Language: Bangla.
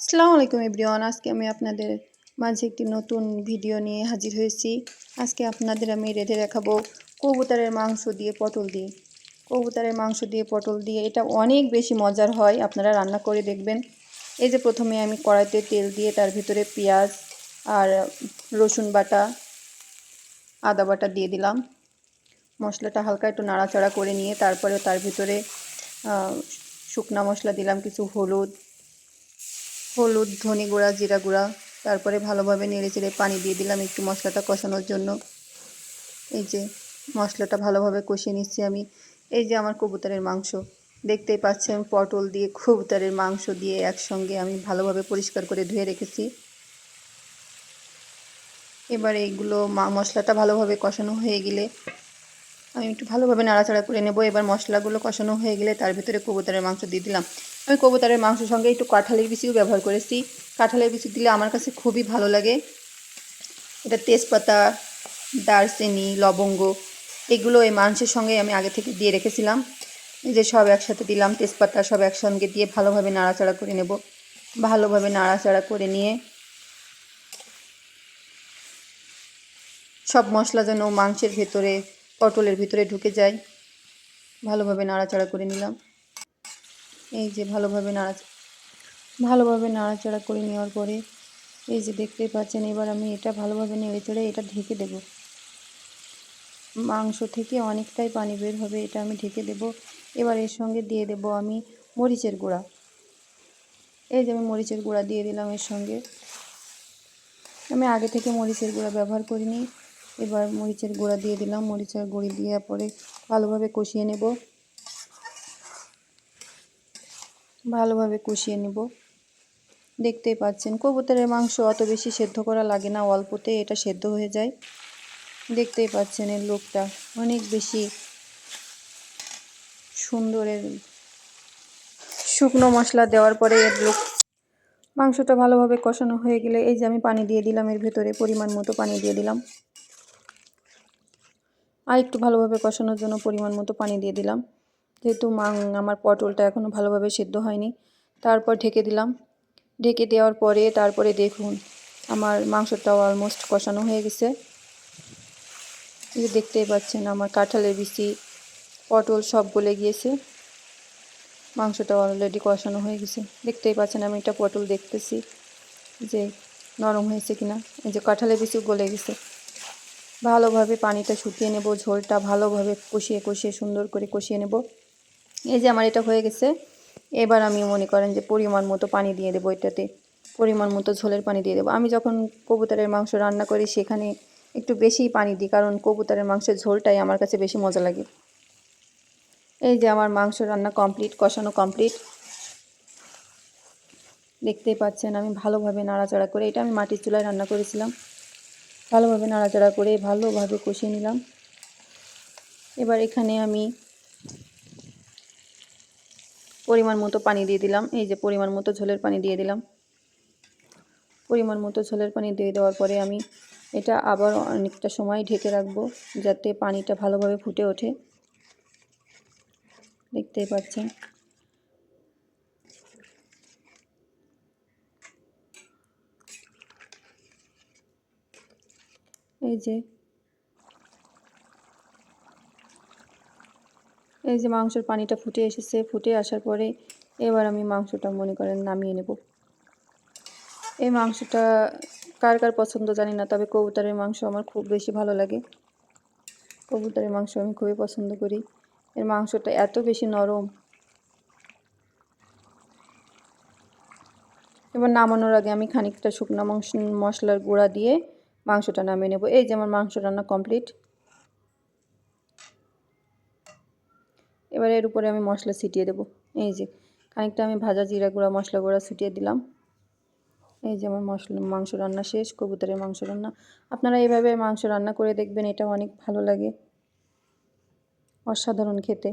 আসসালামু আলাইকুম এভরিওয়ান। আজকে আমি আপনাদের মাঝে একটি নতুন ভিডিও নিয়ে হাজির হয়েছি। আজকে আপনাদের আমি রেঁধে দেখাবো কবুতরের মাংস দিয়ে পটল দিয়ে। কবুতরের মাংস দিয়ে পটল দিয়ে এটা অনেক বেশি মজার হয়, আপনারা রান্না করে দেখবেন। এই যে প্রথমে আমি কড়াইতে তেল দিয়ে তার ভিতরে পেঁয়াজ আর রসুন বাটা, আদা বাটা দিয়ে দিলাম। মশলাটা হালকা একটু নাড়াচাড়া করে নিয়ে তারপরে তার ভিতরে শুকনা মশলা দিলাম, কিছু হলুদ হলুদ, ধনে গুঁড়া, জিরা গুঁড়া, তারপরে ভালোভাবে নেড়ে চেড়ে পানি দিয়ে দিলাম একটু মশলাটা কষানোর জন্য। এই যে মশলাটা ভালোভাবে কষিয়ে নিচ্ছি আমি। এই যে আমার কবুতরের মাংস। দেখতেই পাচ্ছেন, পটল দিয়ে কবুতরের মাংস দিয়ে একসঙ্গে আমি ভালোভাবে পরিষ্কার করে ধুয়ে রেখেছি। এবার এইগুলো মশলাটা ভালোভাবে কষানো হয়ে গেলে আমি একটু ভালোভাবে নাড়াচাড়া করে নেব। এবার মশলাগুলো কষানো হয়ে গেলে তার ভিতরে কবুতরের মাংস দিয়ে দিলাম। আমি কবুতরের মাংসের সঙ্গে একটু কাঁঠালের বিচিও ব্যবহার করেছি। কাঁঠালের বিচি দিলে আমার কাছে খুবই ভালো লাগে। এটা তেজপাতা, দারচিনি, লবঙ্গ, এগুলো এই মাংসের সঙ্গে আমি আগে থেকে দিয়ে রেখেছিলাম। এই যে সব একসাথে দিলাম, তেজপাতা সব একসঙ্গে দিয়ে ভালোভাবে নাড়াচাড়া করে নেব। ভালোভাবে নাড়াচাড়া করে নিয়ে সব মশলা যেন মাংসের ভেতরে, পটলের ভিতরে ঢুকে যায়, ভালোভাবে নাড়াচাড়া করে নিলাম। এই যে ভালোভাবে নাড়া ভালোভাবে নাড়াচাড়া করে নেওয়ার পরে, এই যে দেখতেই পাচ্ছেন, এবার আমি এটা ভালোভাবে নেড়ে চেড়ে এটা ঢেকে দেব। মাংস থেকে অনেকটাই পানি বের হবে, এটা আমি ঢেকে দেব। এবার এর সঙ্গে দিয়ে দেব আমি মরিচের গুঁড়া। এই যে আমি মরিচের গুঁড়া দিয়ে দিলাম এর সঙ্গে। আমি আগে থেকে মরিচের গুঁড়া ব্যবহার করিনি। এবার মরিচের গুঁড়া দিয়ে দিলাম। মরিচের গুঁড়ি দেওয়ার পরে ভালোভাবে কষিয়ে নেব। ভালোভাবে নেব। দেখতেই পাচ্ছেন, কবুতরের মাংস অত বেশি সেদ্ধ করা লাগে না, অল্পতে এটা সেদ্ধ হয়ে যায়। দেখতেই পাচ্ছেন এর লোকটা, অনেক বেশি সুন্দরের শুকনো মশলা দেওয়ার পরে এর লোক মাংসটা ভালোভাবে কষানো হয়ে গেলে, এই যে আমি পানি দিয়ে দিলাম এর ভেতরে, পরিমাণ মতো পানি দিয়ে দিলাম। আর একটু ভালোভাবে কষানোর জন্য পরিমাণ মতো পানি দিয়ে দিলাম। যেহেতু মাং, আমার পটলটা এখনও ভালোভাবে সেদ্ধ হয়নি। তারপর ঢেকে দিলাম। ঢেকে দেওয়ার পরে তারপরে দেখুন, আমার মাংসটাও অলমোস্ট কষানো হয়ে গেছে। দেখতেই পাচ্ছেন, আমার কাঁঠালের বিচি, পটল সব গলে গিয়েছে। মাংসটা অলরেডি কষানো হয়ে গেছে। দেখতেই পাচ্ছেন, আমি এটা পটল দেখতেছি যে নরম হয়েছে কিনা। এই যে কাঁঠালের বিচি গলে গেছে। ভালোভাবে পানিটা শুকিয়ে নেব, ঝোলটা ভালোভাবে কষিয়ে কষিয়ে সুন্দর করে কষিয়ে নেব। এই যে আমার এটা হয়ে গেছে। এবার আমি মনে করেন যে পরিমাণ মতো পানি দিয়ে দেবো এটাতে। পরিমাণ মতো ঝোলের পানি দিয়ে দেবো। আমি যখন কবুতরের মাংস রান্না করি, সেখানে একটু বেশিই পানি দিই, কারণ কবুতরের মাংসের ঝোলটাই আমার কাছে বেশি মজা লাগে। এই যে আমার মাংস রান্না কমপ্লিট, কষানো কমপ্লিট। দেখতেই পাচ্ছেন, আমি ভালোভাবে নাড়াচাড়া করে, এটা আমি মাটির চুলায় রান্না করেছিলাম। ভালোভাবে নাড়াচাড়া করে, ভালোভাবে কষিয়ে নিলাম। এবার এখানে আমি পরিমাণ মতো পানি দিয়ে দিলাম। এই যে পরিমাণ মতো ঝোলের পানি দিয়ে দিলাম। পরিমাণ মতো ঝোলের পানি দিয়ে দেওয়ার পরে আমি এটা আবার অনেকটা সময় ঢেকে রাখব, যাতে পানিটা ভালোভাবে ফুটে ওঠে। দেখতেই পাচ্ছেন। এই যে এই যে মাংসের পানিটা ফুটে এসেছে, ফুটে আসার পরে এবার আমি মাংসটা মনে করেন নামিয়ে নেব। এই মাংসটা কার কার পছন্দ জানি না, তবে কবুতরের মাংস আমার খুব বেশি ভালো লাগে। কবুতরের মাংস আমি খুবই পছন্দ করি। এর মাংসটা এত বেশি নরম। এবার নামানোর আগে আমি খানিকটা শুকনো মাংস মশলার গুঁড়া দিয়ে মাংসটা নামিয়ে নেব। এই যে আমার মাংস রান্না কমপ্লিট। এবার এর উপরে আমি মশলা ছিটিয়ে দেবো। এই যে, খানিকটা আমি ভাজা জিরা গুঁড়া, মশলা গুঁড়া ছিটিয়ে দিলাম। এই যে আমার মশলা, মাংস রান্না শেষ, কবুতরের মাংস রান্না। আপনারা এইভাবে মাংস রান্না করে দেখবেন, এটা অনেক ভালো লাগে। অসাধারণ খেতে।